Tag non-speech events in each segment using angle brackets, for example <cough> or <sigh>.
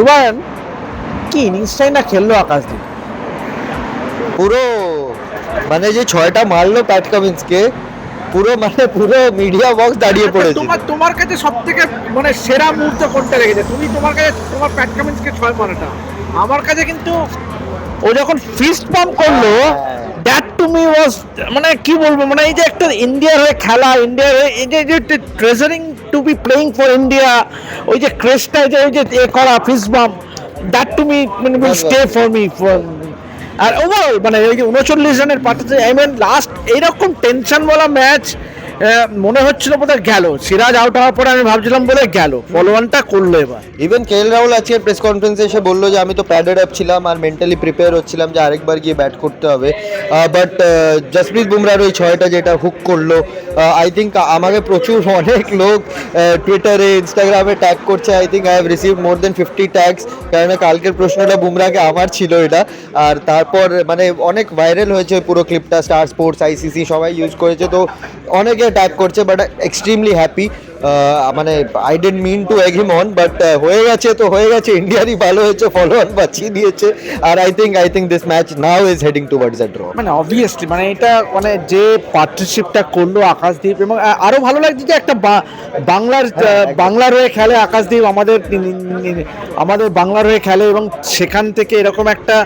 সুবান কি ইনিংসটাই না খেললো আকাশদীপ? পুরো মানে যে ছয়টা মারলো প্যাট কামিন্সকে পুরো মানে পুরো মিডিয়া বক্স দাঁড়িয়ে পড়েছে। তোমার তোমার কাছে সব থেকে মানে সেরা মুহূর্ত কোনটা লেগেছে? তুমি তোমার কাছে তোমার প্যাট কামিন্সকে ছয় মারাটা। আমার কাছে কিন্তু ও যখন ফিস্ট পাম্প করল দ্যাট টু মি ওয়াজ মানে কি বলব মানে এই যে একটা ইন্ডিয়ার হয়ে খেলা ইন্ডিয়ার হয়ে এই যে যে treasuring to be playing for India ওই যে ক্রেস্টটা যে ওই যে এ করা fist bump that to me মানে will stay for me for R overall মানে ওই যে উনচল্লিশ রানের পাঠাতে আই মিন লাস্ট এইরকম টেনশন বলা ম্যাচ মনে হচ্ছিল বোধহয় গেল। সিরাজ আউট হওয়ার পরে আমি ভাবছিলাম বলে গেল। ফলোয়ানটা করল এবার। ইভেন কে রাহুল আজকে প্রেস কনফারেন্সে এসে বলল যে, আমি তো প্যাডেড আপ ছিলাম আর মেন্টালি প্রিপেয়ার হচ্ছিলাম যে, আরেকবার গিয়ে ব্যাট করতে হবে। বাট জসপ্রীত বুমরার ওই ছয়টা যেটা হুক করল আই থিঙ্ক আমাকে প্রচুর <laughs> অনেক লোক টুইটারে ইনস্টাগ্রামে ট্যাগ করছে। I think I have receive more than fifty tags কারণ কালকের প্রশ্নটা বুমরাকে আমার ছিল এটা। আর তারপর মানে অনেক ভাইরাল হয়েছে পুরো ক্লিপটা স্টার স্পোর্টস আইসিসি সবাই ইউজ করেছে। তো অনেকে ট্যাগ করছে বাট এক্সট্রিমলি হ্যাপি মানে I don't mean to egg him on but হয়ে গেছে তো হয়ে গেছে ইন্ডিয়ারই ভালো হয়েছে ফলোয়ার বাঁচিয়ে দিয়েছে আর I think I think this match now is heading towards a draw মানে অবভিয়াসলি মানে এটা মানে যে পার্টনারশিপটা করল আকাশদীপ এবং আ- আরও ভালো লাগছে যে একটা বাংলার বাংলার হয়ে খেলে আকাশদীপ আমাদের আমাদের বাংলার হয়ে খেলে এবং সেখান থেকে এরকম একটা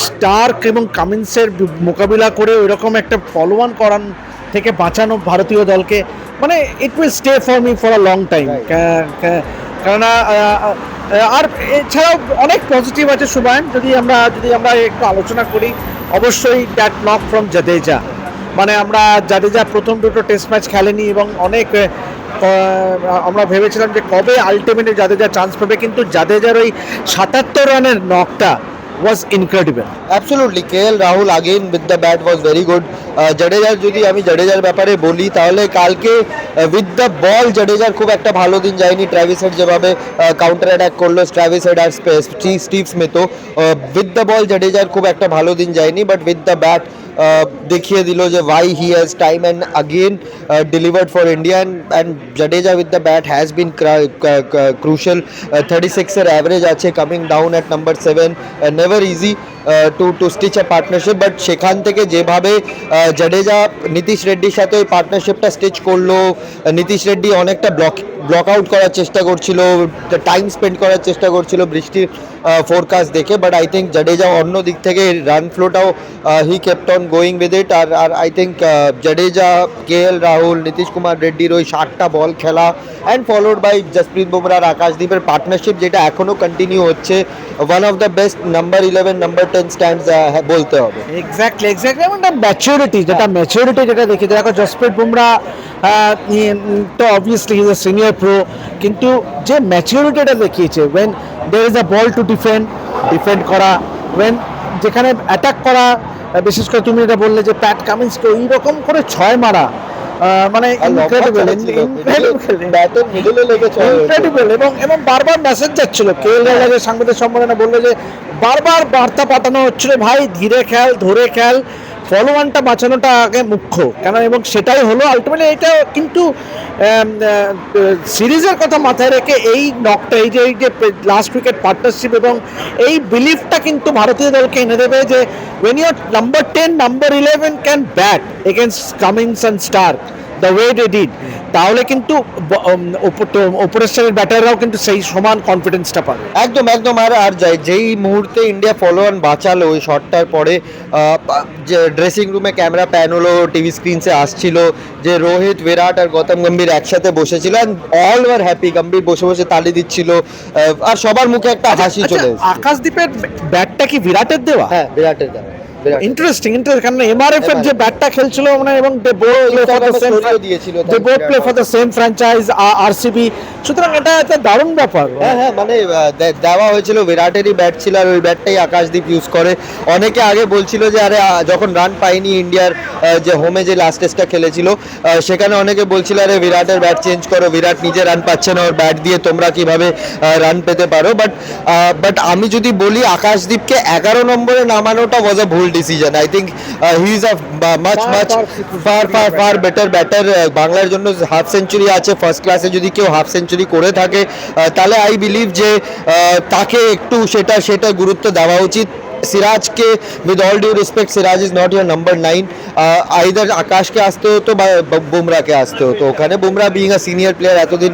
স্টার্ক এবং কামিন্সের মোকাবিলা করে ওইরকম একটা ফলোয়ান করান থেকে বাঁচানো ভারতীয় দলকে। মানে it will stay for me for a long time কেননা আর এছাড়াও অনেক পজিটিভ আছে সুবায়ন যদি আমরা যদি আমরা একটু আলোচনা করি অবশ্যই দ্যাট নক ফ্রম জাদেজা মানে আমরা জাদেজা প্রথম দুটো টেস্ট ম্যাচ খেলেনি এবং অনেক আমরা ভেবেছিলাম যে কবে আলটিমেটলি জাদেজা চান্স পাবে কিন্তু জাদেজার ওই সাতাত্তর রানের নকটা was incredible. Absolutely, KL Rahul Rahul with the the bat very good জাডেজার যদি আমি জাডেজার ব্যাপারে বলি তাহলে কালকে উইথ দ্য বল জাডেজার খুব একটা ভালো দিন যায়নি। ট্রাভিস হেড যেভাবে কাউন্টার অ্যাটাক করল ট্রাভিস হেড আর স্টিভ স্মিথও উইথ দ্য বল জাডেজার খুব একটা ভালো দিন যায়নি বাট উইথ দ্য ব্যাট দেখিয়ে দিল যে why he has time and again delivered for India and Jadeja with the bat has been crucial thirty সিক্সের অ্যাভারেজ আছে coming down at number seven never easy to to stitch a partnership but সেখান থেকে যেভাবে জাডেজা নীতিশ রেড্ডির সাথে ওই পার্টনারশিপটা stitch করল নীতিশ রেড্ডি অনেকটা block block out করার চেষ্টা করছিল টাইম স্পেন্ড করার চেষ্টা করছিল বৃষ্টির ফোরকাস্ট দেখে বাট আই থিঙ্ক জাডেজা অন্য দিক থেকে run ফ্লোটাও he kept on going with it R R I think Jadeja K L Rahul, Nitish Kumar রেড্ডির ওই ষাটটা বল খেলা অ্যান্ড ফলোড বাই জসপ্রীত বুমরার আকাশদীপের পার্টনারশিপ যেটা এখনও কন্টিনিউ হচ্ছে one of the best number eleven number ten stands বলতে হবে। এক্স্যাক্টলি এক্স্যাক্টলি এবং ম্যাচিউরিটি যেটা ম্যাচিউরিটি যেটা দেখি দেখো জসপ্রীত বুমরা তো obviously is a senior pro কিন্তু যে ম্যাচিউরিটিটা দেখিয়েছে when there is a ball to defend defend করা ওয়েন যেখানে অ্যাটাক করা বিশেষ করে তুমি এটা বললে যে প্যাট কামিন্সকে ওই রকম করে ছয় মারা মানে ইনক্রেডিবল ইনক্রেডিবল এবং এবং বারবার মেসেজ যাচ্ছিল। কে এল সাংবাদিক সম্মেলনে বলল যে বারবার বার্তা পাঠানো হচ্ছিল ভাই ধীরে খেল ধরে খেল। ফলোয়ানটা বাঁচানোটা আগে মুখ্য। কেন? এবং সেটাই হলো আলটিমেটলি এটা কিন্তু সিরিজের কথা মাথায় রেখে এই নকটা এই যে এই যে লাস্ট উইকেট পার্টনারশিপ এবং এই বিলিফটা কিন্তু ভারতীয় দলকে এনে দেবে যে when your number ten number eleven can bat against Cummins and Starc the way they did তাহলে কিন্তু ওপরের সাইডের ব্যাটাররাও কিন্তু সেই সমান কনফিডেন্সটা পাবে। একদম একদম। আর আর যাই যেই মুহূর্তে ইন্ডিয়া ফলো ফলোয়ান বাঁচালো ওই শটটার পরে যে ড্রেসিং রুমে ক্যামেরা প্যান হলো টিভি স্ক্রিনসে আসছিল যে রোহিত বিরাট আর গৌতম গম্ভীর একসাথে বসেছিল অল ওয়ার হ্যাপি গম্ভীর বসে বসে তালি দিচ্ছিল আর সবার মুখে একটা হাসি আচ্ছা, চলে এসেছে আকাশদীপের ব্যাটটা কি বিরাটের দেওয়া? হ্যাঁ বিরাটের বিরাট ইন্টারেস্টিং ইন্টারেস্টিং কারণ এমআরএফ এর যে ব্যাটটা খেলছিল মানে এবং they play for the same দিয়েছিল they play for the same franchise RCB সুতরাং এটা একটা দারুণ ব্যাপার। হ্যাঁ হ্যাঁ মানে দেওয়া হয়েছিল বিরাটেরই ব্যাট ছিল আর ওই ব্যাটটাই আকাশদীপ ইউজ করে। অনেকে আগে বলছিল যে আরে যখন রান পাইনি ইন্ডিয়ার যে হোমে যে লাস্ট টেস্টটা খেলেছিল সেখানে অনেকে বলছিল আরে বিরাটের ব্যাট চেঞ্জ করো বিরাট নিজে রান পাচ্ছে না ওর ব্যাট দিয়ে তোমরা কীভাবে রান পেতে পারো? বাট বাট আমি যদি বলি আকাশদীপকে এগারো নম্বরে নামানোটা ওয়াজ আ ভুল decision I think he is a much Far, much far far far far better বাংলার জন্য হাফ সেঞ্চুরি আছে ফার্স্ট ক্লাসে যদি কেউ হাফ সেঞ্চুরি করে থাকে তাহলে আই বিলিভ যে আহ, তাকে একটু সেটা সেটা গুরুত্ব দেওয়া উচিত। সিরাজকে with all due respect Siraj is not your number nine either আকাশকে আসতে হতো বা বুমরাকে আসতে হতো ওখানে Bumrah being a senior player এতদিন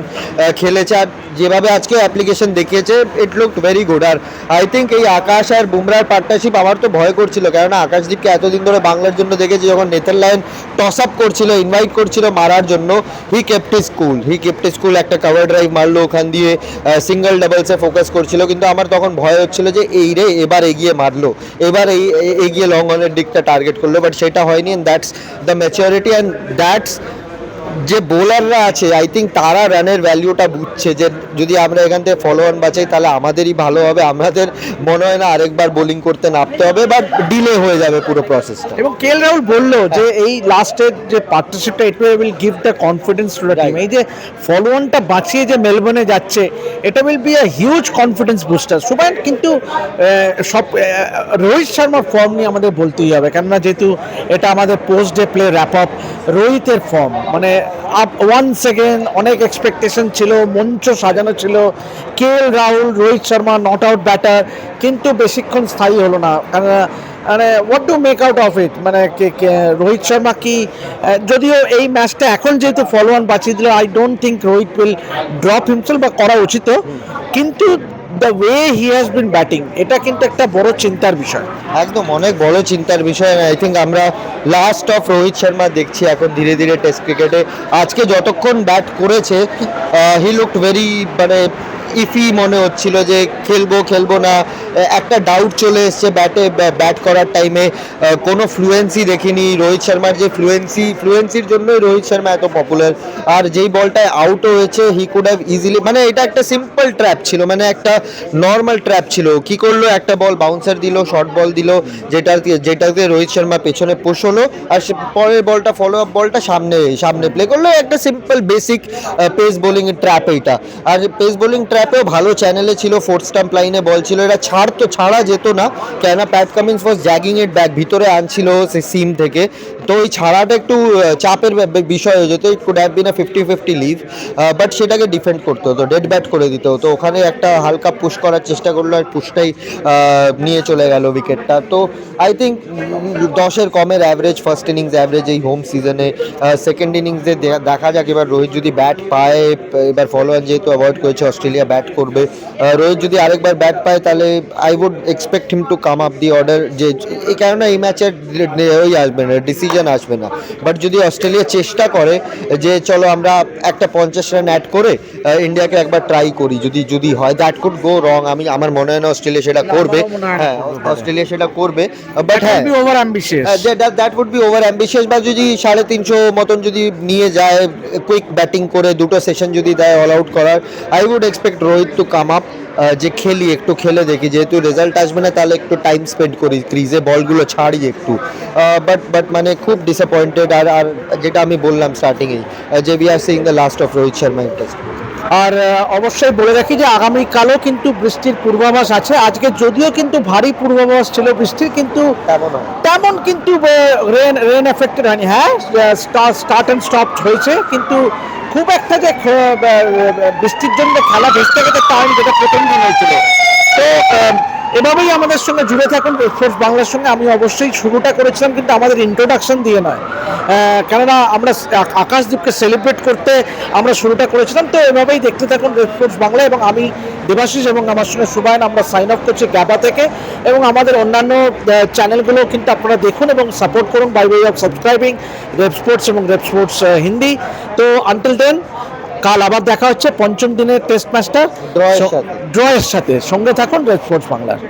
খেলেছে আর যেভাবে আজকে অ্যাপ্লিকেশন দেখিয়েছে ইট লুক ভেরি গুড আর আই থিঙ্ক এই আকাশ আর বুমরার পার্টনারশিপ আমার তো ভয় করছিল কেননা আকাশদীপকে এতদিন ধরে বাংলার জন্য দেখেছি যখন নেথারল্যান্ড টস আপ করছিল ইনভাইট করছিল মারার জন্য he kept school he kept school একটা কভার ড্রাইভ মারলো ওখান দিয়ে সিঙ্গেল ডাবলসে ফোকাস করছিল। কিন্তু আমার তখন ভয় হচ্ছিল যে, এই রে, এবার এগিয়ে মারলো। এবার এই এগিয়ে লং অনের দিকটা টার্গেট করল বাট সেটা হয়নি and that's the maturity and that's যে বোলাররা আছে আই থিঙ্ক তারা রানের ভ্যালিউটা বুঝছে যে যদি আমরা এখান থেকে ফলো অন বাঁচাই তাহলে আমাদেরই ভালো হবে। আমাদের মনে হয় না আরেকবার বোলিং করতে নামতে হবে বাট ডিলে হয়ে যাবে পুরো প্রসেসটা এবং কেএল রাহুল বলল যে এই লাস্টের যে পার্টনারশিপটা it will give the confidence to the team এই যে ফলো ফলোয়ানটা বাঁচিয়ে যে মেলবোর্নে যাচ্ছে এটা will be a huge confidence booster সুবান কিন্তু সব রোহিত শর্মার ফর্ম নিয়ে আমাদের বলতেই হবে কেননা যেহেতু এটা আমাদের post day play wrap up রোহিতের form মানে ওয়ান সেকেন্ড অনেক এক্সপেকটেশন ছিল, মঞ্চ সাজানো ছিল। K L Rahul, Rohit Sharma not out batter কিন্তু বেশিক্ষণ স্থায়ী হলো না। মানে what to make out of it মানে রোহিত শর্মা কি? যদিও এই ম্যাচটা এখন যেহেতু ফলো অন বাঁচিয়ে দিল I don't think Rohit will drop himself বা করা উচিত। কিন্তু the way he has been batting এটা কিন্তু একটা বড় চিন্তার বিষয়। একদম, অনেক বড় চিন্তার বিষয় আই থিঙ্ক আমরা লাস্ট অফ রোহিত শর্মা দেখছি এখন ধীরে ধীরে টেস্ট ক্রিকেটে আজকে যতক্ষণ ব্যাট করেছে হি লুকড ভেরি মানে ইফি মনে হচ্ছিল যে খেলব খেলব না। একটা ডাউট চলে এসছে ব্যাটে ব্যাট করার টাইমে কোনো ফ্লুয়েন্সি দেখিনি। রোহিত শর্মার যে ফ্লুয়েন্সি ফ্লুয়েন্সির জন্যই রোহিত শর্মা এত পপুলার আর যেই বলটায় আউট হয়েছে হি কুড হ্যাভ ইজিলি মানে এটা একটা সিম্পল ট্র্যাপ ছিল মানে একটা নর্মাল ট্র্যাপ ছিল। কি করল? একটা বল বাউন্সার দিল শর্ট বল দিল যেটা যেটাতে রোহিত শর্মা পেছনে পুশ হলো আর পরের বলটা ফলো আপ বলটা সামনে সামনে প্লে করল। একটা simple basic pace bowling trap এইটা। আর পেস বোলিং ট্র্যাপেও ভালো চ্যানেলে ছিল ফোর্থ স্টাম্প লাইনে বল ছিল। এটা ছাড় তো, ছাড়া যেত না। কেন প্যাট কামিংস ওয়াজ জ্যাগিং এর ব্যাগ ভিতরে আনছিল সে সিম থেকে। তো ওই ছাড়াটা একটু চাপের বিষয় হয়ে যেত। It could have been a fifty fifty leave but সেটাকে ডিফেন্ড করতে হতো ডেড ব্যাট করে দিতে হতো। ওখানে একটা হালকা পুশ করার চেষ্টা করল আর পুশটাই নিয়ে চলে গেল উইকেটটা তো আই থিঙ্ক দশের কমের অ্যাভারেজ ফার্স্ট ইনিংস অ্যাভারেজ এই হোম সিজনে সেকেন্ড ইনিংসে দেখা যাক, এবার রোহিত যদি ব্যাট পায়, এবার ফলো অন যেহেতু অ্যাভয়েড করেছে, অস্ট্রেলিয়া ব্যাট করবে। রোহিত যদি আরেকবার ব্যাট পায়, তাহলে I would expect him to come up the order যে এই কেননা এই ম্যাচের ওই আসবে না ডিসিশন আসবে না। বাট যদি অস্ট্রেলিয়া চেষ্টা করে যে চলো আমরা একটা পঞ্চাশ রান অ্যাড করে ইন্ডিয়াকে একবার ট্রাই করি যদি যদি হয় দ্যাট কুড গো রং আমি আমার মনে হয় না অস্ট্রেলিয়া সেটা করবে। হয় না হ্যাঁ অস্ট্রেলিয়া সেটা করবে বাট হ্যাঁ। Over ambitious that would be over ambitious বা যদি সাড়ে তিনশো মতন যদি নিয়ে যায় কুইক ব্যাটিং করে দুটো সেশন যদি দেয় অল আউট করার I would expect Rohit to come up যে খেলি একটু খেলে দেখি। যেহেতু রেজাল্ট আসবে না তাহলে একটু টাইম স্পেন্ড করি ক্রিজে বলগুলো ছাড়ি একটু। বাট বাট মানে খুব ডিসঅ্যাপয়েন্টেড আর আর যেটা আমি বললাম স্টার্টিংয়েই যে we are seeing the last of Rohit Sharma interest আর অবশ্যই বলে রাখি যে আগামীকালও কিন্তু বৃষ্টির পূর্বাভাস আছে। আজকে যদিও কিন্তু ভারী পূর্বাভাস ছিল বৃষ্টির কিন্তু তেমন তেমন কিন্তু রেন রেন এফেক্টেড হয়নি। হ্যাঁ স্টার্ট অ্যান্ড স্টপ হয়েছে কিন্তু খুব একটা যে বৃষ্টির জন্য খেলা ভেস্তে গেছে তা আমি যেটা প্রথম দিন হয়েছিল। তো এভাবেই আমাদের সঙ্গে জুড়ে থাকুন ফোর্স বাংলার সঙ্গে। আমি অবশ্যই শুরুটা করেছিলাম, কিন্তু আমাদের ইন্ট্রোডাকশন দিয়ে নয়। কেননা আমরা আকাশদ্বীপকে সেলিব্রেট করতে আমরা শুরুটা করেছিলাম। তো এভাবেই দেখতে থাকুন ফোর্স বাংলা, এবং আমি দেবাশিস এবং আমার সঙ্গে সুবায়ন, আমরা সাইন আপ করছি গ্যাবা থেকে। এবং আমাদের অন্যান্য চ্যানেলগুলো কিন্তু আপনারা দেখুন এবং সাপোর্ট করুন by way of subscribing Rep Sports এবং রেপ স্পোর্টস হিন্দি। তো আনটিল দেন কাল আবার দেখা হচ্ছে পঞ্চম দিনের টেস্ট ম্যাচটা। ড্রয়ের সাথে। সঙ্গে থাকুন রেড স্পোর্টস বাংলার।